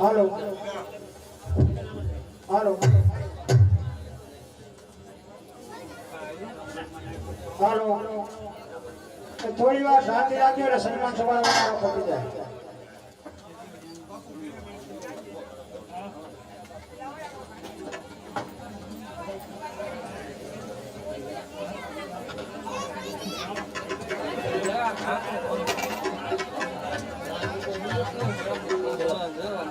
હાલો. હાલો. હાલો. થોડી વાર શાંતિ રાખજો એટલે સન્માન સભા પતી જાય.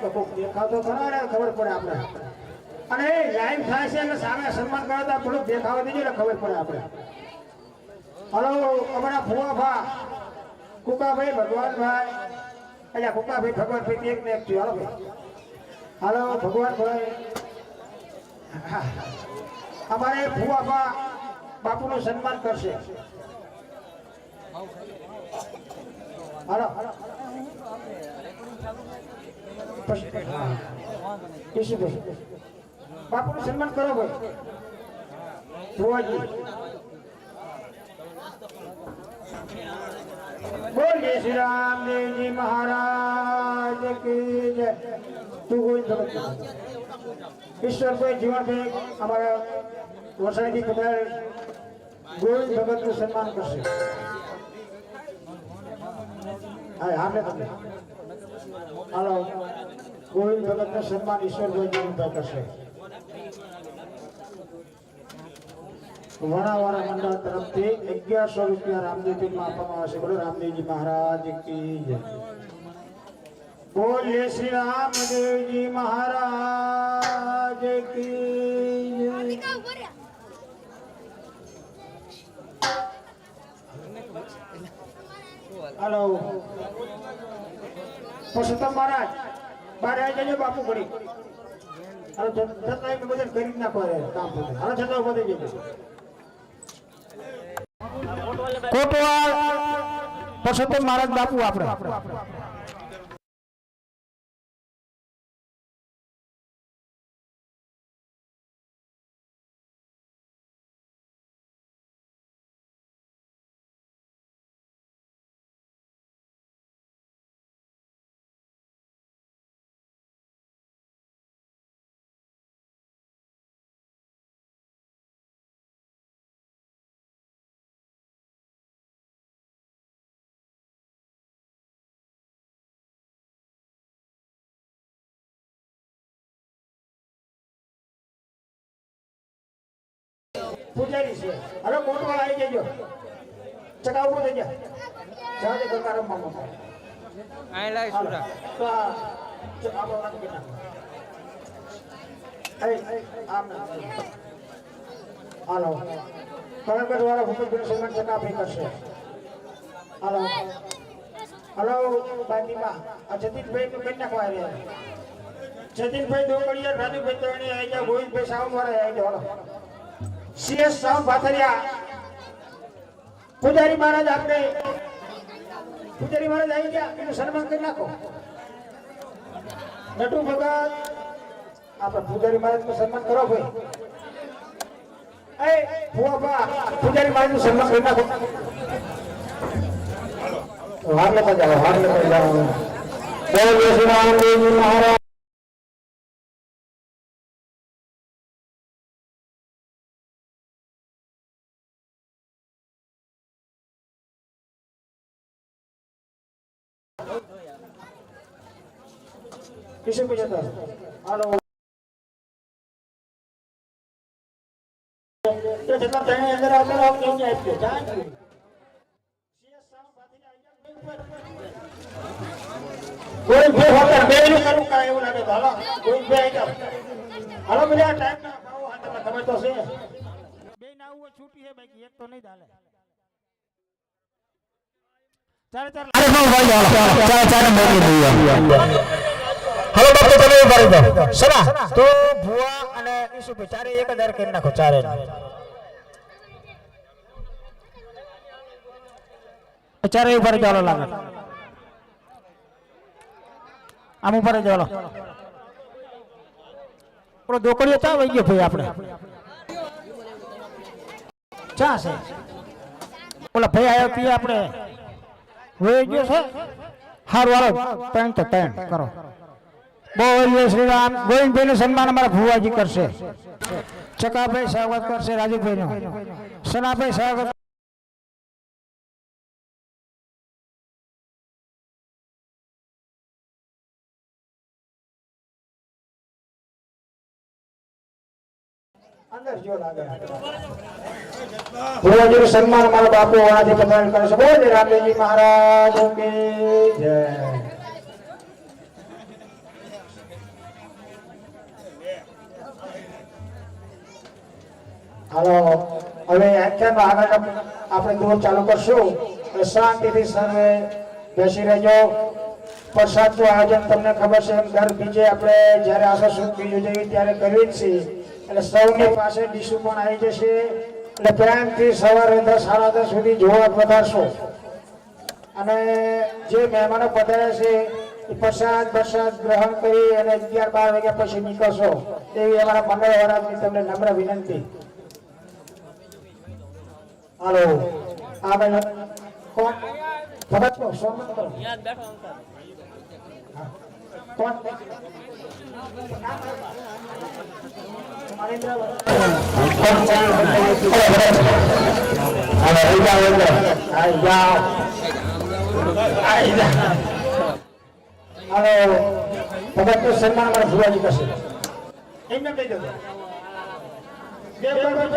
તો કોક દેખાતો ખરા ને, ખબર પડે આપણે. અને લાઈવ થાય છે એટલે સામે સન્માન કરતા થોડુંક દેખાવ દેજો એટલે ખબર પડે આપણે. હલો, અમારા ફુવાફા. કુકાભાઈ, ભગવાનભાઈ. એટલે કુકાભાઈ, ભગવાનભાઈ, એક ને એક થયું. હલો ભાઈ. હાલો, ભગવાનભાઈ. અમારે ફુવાફા બાપુનું સન્માન કરશે. હાલો. પછી હા. ઈશુભાઈ બાપુનું સન્માન કરો ભાઈ ભુવાજી બોલીએ શ્રી રામદેવજી મહારાજ કી જય તું ગોવિંદ ભગત ઈશ્વરભાઈ જીવનભાઈ અમારા વરસાદી કદાચ ગોવિંદ ભગતનું સન્માન કરશે હા હાલે તમે હાલો. ગોવિંદ ભગતનું સન્માન ઈશ્વરભાઈ જીવનભાઈ કરશે વણાવાળા મંડળ તરફથી અગિયારસો રૂપિયા રામદેવજીમાં આપવામાં આવશે. બોલો રામદેવજી મહારાજ કી જય. બોલીએ શ્રી રામદેવજી મહારાજ કી જય. હાલો. પુરુષોત્તમ મહારાજ બહાર આવી જજો બાપુ ઘડી હાલો છતાં બધા કરી જ નાખો રે કામ બધે હાલો છતાં બધે જજો. કોટવાલ, પુરુષોત્તમ મહારાજ બાપુ આપણે. પૂજારી છે. હવે કોટવાલ આવી જજો. ચકા ઊભો થઈ જા. જાજે ગંગા રમવા માટે. આય લાય સુરા. તો આ ચ- આ બાબા કે નાખો. એ, આમ હાલો. કળંગર વાળા ભૂપતભાઈ સન્માન ચકા આપી કરશે. હાલો. હાલો બાંધીમાં આ જતીનભાઈ નું કઈ નાખવા રહ્યા જતીનભાઈ દોકડિયા રાજુભાઈ તરણી આવી ગયા. ગોવિંદભાઈ વાળા આવી ગયા. હાલો. સીએસ સાવંત ભાથરિયા પૂજારી મહારાજ આપણે પૂજારી મહારાજ આવી ગયા એનું સન્માન કરી નાખો નટુ ભગત આપણે પૂજારી મહારાજનું સન્માન કરો ભાઈ પૂજારી મહારાજ સન્માન કરી નાખો હાર લેતા જાઓ હાર લેતા જાઓ ભાઈ જતા હાલો તો જેટલા ત્રણેય અંદર આવતા રહો કેમ જાય આપજો જાણ કોઈ ભે હોતા બે નું કરું કાય એવું લાગે હાલો કોઈ ભે જાવ હાલો બધા ટાઈમ ના પાવો હા તમને ખબર તો છે બે ના આવું છૂટી છે બાકી એક તો નહીં ચાલે ચાલે ચાલે ચાલો ચાલો મોકલી દઈએ હાલો બાપુ તમે ઊભા જાઓ સના તો ભુવા અને ઈસુભાઈ ચારે એક હજાર કરી નાખો ચારે ચારે ઉપર ચાલો લાગે. આમ ઉપર ચાલો પણ પેલો દોકડીઓ ચા વહી ગયો ભાઈ આપણે? ચા છે? ઓલા ભાઈ આવ્યો પીએ આપણે. વહી ગયો છે? હારું હાલો ત્રણ તો ત્રણ કરો. બોલીએ શ્રી રામ. ગોવિંદભાઈ નું સન્માન અમારા ભુવાજી કરશે. ચકાભાઈ સ્વાગત કરશે રાજુભાઈ નું સનાભાઈ સ્વાગત અંદર જો લાગે સન્માન મારા બાપુ વાળાથી પ્રદાન કરે છે. બોલ રામદેવજી મહારાજ જય. હાલો. હવે આખ્યાનો આગળ આપણે દોર ચાલુ કરશું. શાંતિથી સર્વે બેસી રહેજો. પ્રસાદનું આયોજન તમને ખબર છે એમ દર બીજે આપણે જ્યારે આશા સુખ બીજું જેવી ત્યારે કરવી જ છીએ. એટલે સૌની પાસે ડીશું પણ આવી જશે. એટલે પ્રેમથી સવારે દસ, સાડા દસ સુધી જોવા વધારશો અને જે મહેમાનો પધાર્યા છે, એ પ્રસાદ પ્રસાદ ગ્રહણ કરી અને અગિયાર બાર વાગ્યા પછી નીકળશો. એવી અમારા મંડળ તમને નમ્ર વિનંતી. હાલો આગળ કોણ ભગત કો સોમત કરો હા. કોણ હાલો, આવી જાઓ અંદર. આવી જાઓ. આવી જાઓ. હાલો ભગતનું સન્માન અમારા ભુવાજી કરશે એમને કહી દો દેવગઢ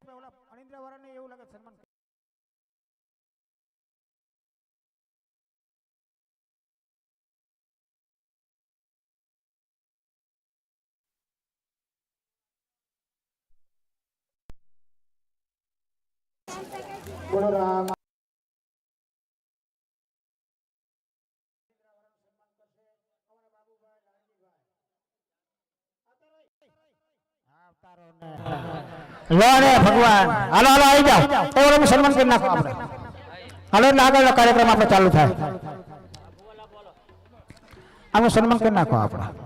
બોલો લે ભગવાન હાલો હાલો આવી જાઓ ઓલાનું સન્માન કરી નાખો આપણે હાલો એટલે કાર્યક્રમ આપણે ચાલુ થાય આનું સન્માન કરી નાખો આપણે